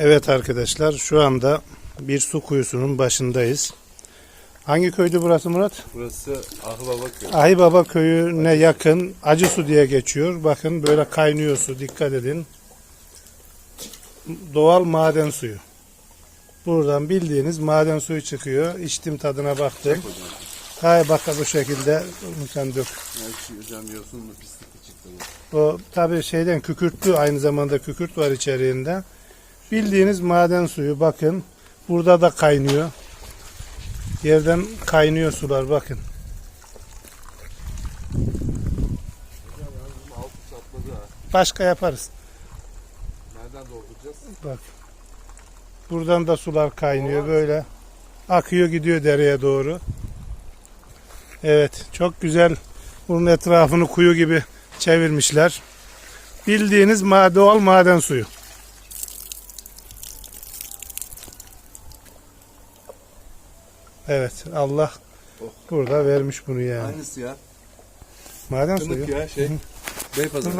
Evet arkadaşlar şu anda bir su kuyusunun başındayız. Hangi köydü burası Murat? Burası Ahbaba Köyü. Ahibaba köyüne yakın acı su diye geçiyor. Bakın böyle kaynıyor su dikkat edin. Doğal maden suyu. Buradan bildiğiniz maden suyu çıkıyor. İçtim tadına baktım. Hay bak bu şekilde sen dök. Bu. Tabii şeyden kükürtlü aynı zamanda kükürt var içeriğinde. Bildiğiniz maden suyu bakın. Burada da kaynıyor. Yerden kaynıyor sular bakın. Başka yaparız. Nereden dolduracağız? Bak. Buradan da sular kaynıyor böyle. Akıyor gidiyor dereye doğru. Evet çok güzel. Bunun etrafını kuyu gibi çevirmişler. Bildiğiniz doğal maden suyu. Evet Allah burada vermiş bunu yani. Aynısı ya. Maden suyu. Kınık ya şey. Beypazarı.